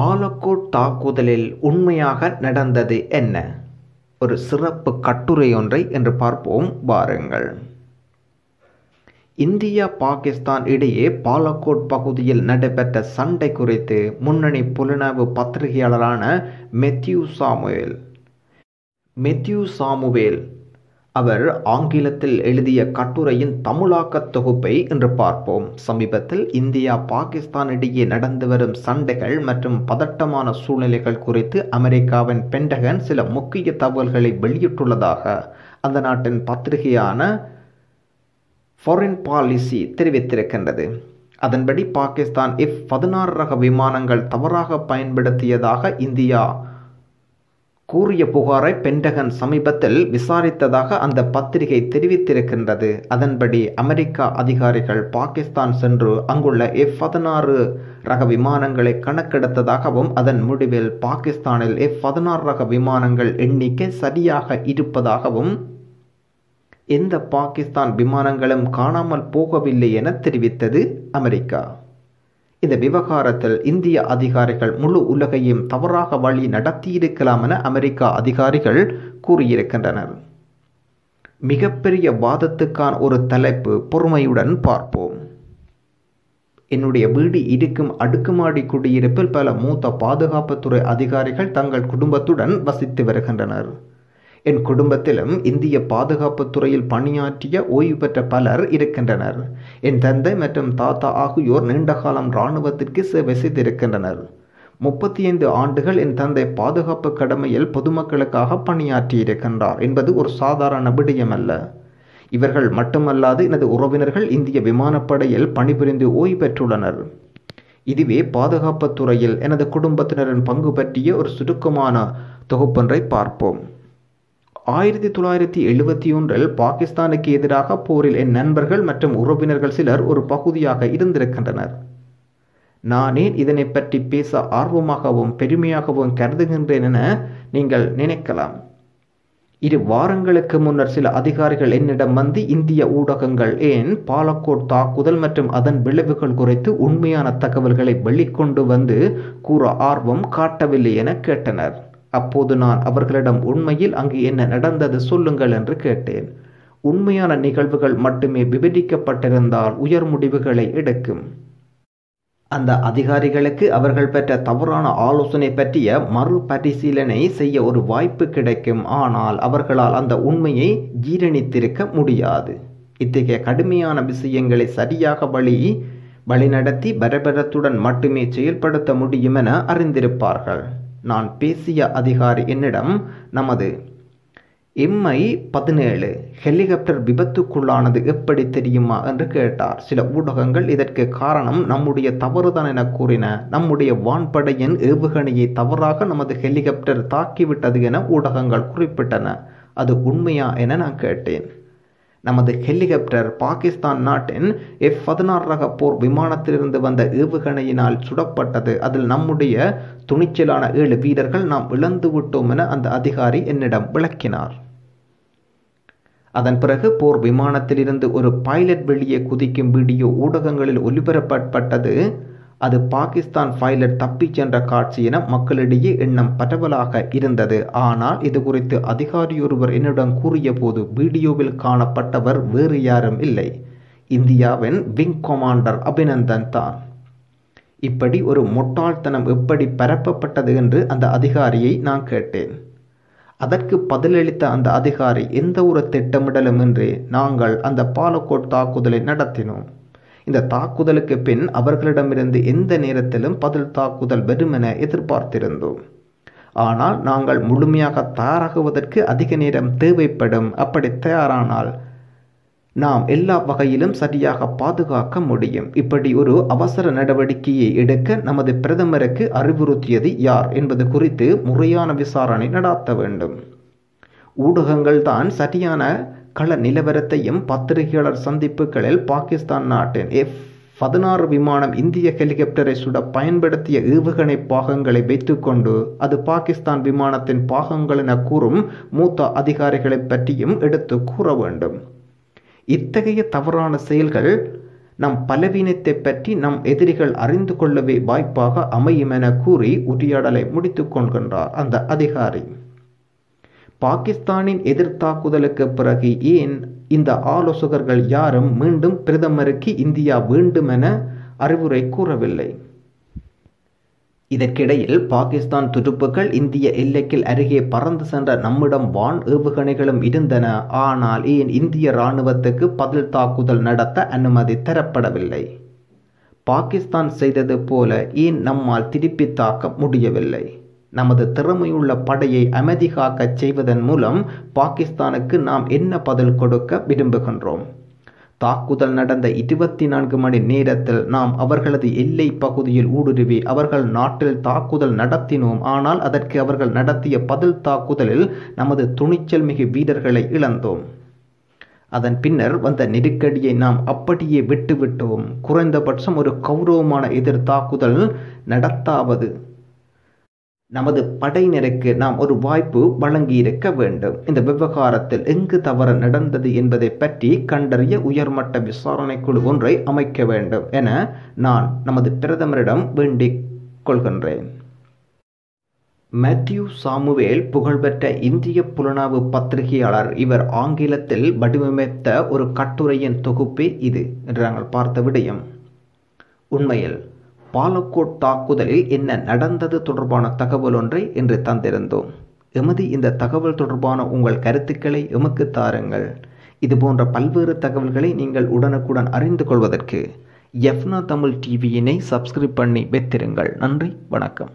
பாலக்கோட் தாக்குதலில் உண்மையாக நடந்தது என்ன? ஒரு சிறப்பு கட்டுரை ஒன்றை என்று பார்ப்போம் பாருங்கள் இந்தியா பாகிஸ்தான் இடையே பாலக்கோட் பகுதியில் நடைபெற்ற சண்டை குறித்து முன்னணி புலனாய்வு பத்திரிகையாளரான மெத்யூ சாமுவேல். மெத்யூ சாமுவேல் அவர் ஆங்கிலத்தில் எழுதிய கட்டுரையின் தமிழாக்க தொகுப்பை இன்று பார்ப்போம். சமீபத்தில் இந்தியா பாகிஸ்தான் இடையே நடந்து வரும் சண்டைகள் மற்றும் பதட்டமான சூழ்நிலைகள் குறித்து அமெரிக்காவின் பென்டகன் சில முக்கிய தகவல்களை வெளியிட்டுள்ளதாக அந்த நாட்டின் பத்திரிகையான ஃபாரின் பாலிசி தெரிவித்திருக்கின்றது. அதன்படி பாகிஸ்தான் இஃப் பதினாறு ரக விமானங்கள் தவறாக பயன்படுத்தியதாக இந்தியா கூறிய புகாரை பென்டகன் சமீபத்தில் விசாரித்ததாக அந்த பத்திரிகை தெரிவித்திருக்கின்றது. அதன்படி அமெரிக்கா அதிகாரிகள் பாகிஸ்தான் சென்று அங்குள்ள எஃப் பதினாறு ரக விமானங்களை கணக்கெடுத்ததாகவும் அதன் முடிவில் பாகிஸ்தானில் எஃப் பதினாறு ரக விமானங்கள் எண்ணிக்கை சரியாக இருப்பதாகவும் எந்த பாகிஸ்தான் விமானங்களும் காணாமல் போகவில்லை என தெரிவித்தது அமெரிக்கா. இந்த விவகாரத்தில் இந்திய அதிகாரிகள் முழு உலகையும் தவறாக வழி நடத்தியிருக்கலாம் என அமெரிக்கா அதிகாரிகள் கூறியிருக்கின்றனர். மிகப்பெரிய வாதத்துக்கான ஒரு தலைப்பு பொறுமையுடன் பார்ப்போம். என்னுடைய வீடு இருக்கும் அடுக்குமாடி குடியிருப்பில் பல மூத்த பாதுகாப்புத்துறை அதிகாரிகள் தங்கள் குடும்பத்துடன் வசித்து வருகின்றனர். என் குடும்பத்திலும் இந்திய பாதுகாப்பு துறையில் பணியாற்றிய ஓய்வு பெற்ற பலர் இருக்கின்றனர். என் தந்தை மற்றும் தாத்தா ஆகியோர் நீண்ட காலம் இராணுவத்திற்கு சேவை செய்திருக்கின்றனர். முப்பத்தி ஐந்து ஆண்டுகள் என் தந்தை பாதுகாப்பு கடமையில் பொதுமக்களுக்காக பணியாற்றியிருக்கின்றார் என்பது ஒரு சாதாரண விடயமல்ல. இவர்கள் மட்டுமல்லாது எனது உறவினர்கள் இந்திய விமானப்படையில் பணிபுரிந்து ஓய்வு பெற்றுள்ளனர். இதுவே பாதுகாப்புத் துறையில் எனது குடும்பத்தினரின் பங்கு பற்றிய ஒரு சுருக்கமான தொகுப்பொன்றை பார்ப்போம். ஆயிரத்தி தொள்ளாயிரத்தி எழுபத்தி ஒன்றில் பாகிஸ்தானுக்கு எதிராக போரில் என் நண்பர்கள் மற்றும் உறவினர்கள் சிலர் ஒரு பகுதியாக இருந்திருக்கின்றனர். நானே இதனை பற்றி பேச ஆர்வமாகவும் பெருமையாகவும் கருதுகின்றேன் என நீங்கள் நினைக்கலாம். இரு வாரங்களுக்கு முன்னர் சில அதிகாரிகள் என்னிடம் வந்து இந்திய ஊடகங்கள் ஏன் பாலக்கோட் தாக்குதல் மற்றும் அதன் விளைவுகள் குறித்து உண்மையான தகவல்களை வெளிக்கொண்டு வந்து கூற ஆர்வம் காட்டவில்லை என கேட்டனர். அப்போது நான் அவர்களிடம் உண்மையில் அங்கு என்ன நடந்தது சொல்லுங்கள் என்று கேட்டேன். உண்மையான நிகழ்வுகள் மட்டுமே விவரிக்கப்பட்டிருந்தால் உயர் முடிவுகளை எடுக்கும். அந்த அதிகாரிகளுக்கு அவர்கள் பெற்ற தவறான ஆலோசனை பற்றிய மறுபரிசீலனை செய்ய ஒரு வாய்ப்பு கிடைக்கும். ஆனால் அவர்களால் அந்த உண்மையை ஜீரணித்திருக்க முடியாது. இத்தகைய கடுமையான விஷயங்களை சரியாக வழி வழிநடத்தி பரபரத்துடன் மட்டுமே செயல்படுத்த முடியும் என அறிந்திருப்பார்கள். நான் பேசிய அதிகாரி என்னிடம் நமது எம்ஐ பதினேழு ஹெலிகாப்டர் விபத்துக்குள்ளானது எப்படி தெரியுமா என்று கேட்டார். சில ஊடகங்கள் இதற்கு காரணம் நம்முடைய தவறுதான் என கூறின நம்முடைய வான்படையின் ஏவுகணையை தவறாக நமது ஹெலிகாப்டர் தாக்கிவிட்டது என ஊடகங்கள் குறிப்பிட்டன. அது உண்மையா என நான் கேட்டேன். நமது ஹெலிகாப்டர் பாகிஸ்தான் நாட்டின் எஃப் பதினாறு ரக போர் விமானத்திலிருந்து வந்த ஏவுகணையினால் சுடப்பட்டது. அதில் நம்முடைய துணிச்சலான ஏழு வீரர்கள் நாம் இழந்து விட்டோம் என அந்த அதிகாரி என்னிடம் விளக்கினார். அதன் பிறகு போர் விமானத்திலிருந்து ஒரு பைலட் வெளியே குதிக்கும் வீடியோ ஊடகங்களில் ஒலிபரப்பப்பட்டது. அது பாகிஸ்தான் பைலட் தப்பிச் சென்ற காட்சி என மக்களிடையே எண்ணம் பரவலாக இருந்தது. ஆனால் இது குறித்து அதிகாரியொருவர் என்னிடம் கூறிய போது வீடியோவில் காணப்பட்டவர் வேறு யாரும் இல்லை. இந்தியாவின் விங் கமாண்டர் அபிநந்தன் தான். இப்படி ஒரு முட்டாள்தனம் எப்படி பரப்பப்பட்டது என்று அந்த அதிகாரியை நான் கேட்டேன். அதற்கு பதிலளித்த அந்த அதிகாரி எந்த ஒரு திட்டமிடலுமின்றி நாங்கள் அந்த பாலக்கோட் தாக்குதலை நடத்தினோம். இந்த தாக்குதலுக்கு பின் அவர்களிடமிருந்து எந்த நேரத்திலும் பதில் தாக்குதல் வருமென எதிர்பார்த்திருந்தோம். ஆனால் நாங்கள் முழுமையாக தயாராகுவதற்கு அதிக நேரம் தேவைப்படும் அப்படி தயாரானால் நாம் எல்லா வகையிலும் சரியாக பாதுகாக்க முடியும். இப்படி ஒரு அவசர நடவடிக்கையை எடுக்க நமது பிரதமருக்கு அறிவுறுத்தியது யார் என்பது குறித்து முறையான விசாரணை நடாத்த வேண்டும். ஊடகங்கள் தான் சரியான கள நிலவரத்தையும் பத்திரிகையாளர் சந்திப்புகளில் பாகிஸ்தான் நாட்டின் எஃப் பதினாறு விமானம் இந்திய ஹெலிகாப்டரை சுட பயன்படுத்திய ஏவுகணை பாகங்களை வைத்துக்கொண்டு அது பாகிஸ்தான் விமானத்தின் பாகங்கள் என கூறும் மூத்த அதிகாரிகளை பற்றியும் எடுத்து கூற வேண்டும். இத்தகைய தவறான செயல்கள் நம் பலவீனத்தை பற்றி நம் எதிரிகள் அறிந்து கொள்ளவே வாய்ப்பாக அமையும் என கூறி உரையாடலை முடித்துக் கொள்கின்றார் அந்த அதிகாரி. பாகிஸ்தானின் எதிர்த்தாக்குதலுக்கு பிறகு ஏன் இந்த ஆலோசகர்கள் யாரும் மீண்டும் பிரதமருக்கு இந்தியா வேண்டும் என அறிவுரை கூறவில்லை? இதற்கிடையில் பாகிஸ்தான் துருப்புகள் இந்திய எல்லைக்கில் அருகே பறந்து சென்ற நம்மிடம் வான் ஏவுகணைகளும் இருந்தன. ஆனால் ஏன் இந்திய இராணுவத்துக்கு பதில் தாக்குதல் நடத்த அனுமதி தரப்படவில்லை? பாகிஸ்தான் செய்தது போல ஏன் நம்மால் திருப்பி தாக்க முடியவில்லை? நமது திறமையுள்ள படையை அமைதி காக்கச் செய்வதன் மூலம் பாகிஸ்தானுக்கு நாம் என்ன பதில் கொடுக்க விரும்புகின்றோம்? தாக்குதல் நடந்த இருபத்தி நான்கு மணி நேரத்தில் நாம் அவர்களது எல்லை பகுதியில் ஊடுருவி அவர்கள் நாட்டில் தாக்குதல் நடத்தினோம். ஆனால் அதற்கு அவர்கள் நடத்திய பதில் தாக்குதலில் நமது துணிச்சல் மிகு வீரர்களை இழந்தோம். அதன் பின்னர் வந்த நெருக்கடியை நாம் அப்படியே விட்டுவிட்டோம். குறைந்தபட்சம் ஒரு கௌரவமான எதிர் தாக்குதல் நடத்தாவது. நமது படையினருக்கு நாம் ஒரு வாய்ப்பு வழங்கியிருக்க வேண்டும். இந்த விவகாரத்தில் எங்கு தவறு நடந்தது என்பதை பற்றி கண்டறிய உயர்மட்ட விசாரணை குழு ஒன்றை அமைக்க வேண்டும் என நான் நமது பிரதமரிடம் வேண்டிக் கொள்கின்றேன். மேத்யூ சாமுவேல் புகழ்பெற்ற இந்திய புலனாய்வு பத்திரிகையாளர். இவர் ஆங்கிலத்தில் வடிவமைத்த ஒரு கட்டுரையின் தொகுப்பே இது என்று நாங்கள் பார்த்த விடயம். உண்மையில் பாலக்கோட் தாக்குதலில் என்ன நடந்தது தொடர்பான தகவல் ஒன்றை இன்று தந்திருந்தோம். எமது இந்த தகவல் தொடர்பான உங்கள் கருத்துக்களை எமக்கு தாருங்கள். இதுபோன்ற பல்வேறு தகவல்களை நீங்கள் உடனுக்குடன் அறிந்து கொள்வதற்கு எஃப்னா தமிழ் டிவியினை சப்ஸ்கிரைப் பண்ணி வைத்திருங்கள். நன்றி வணக்கம்.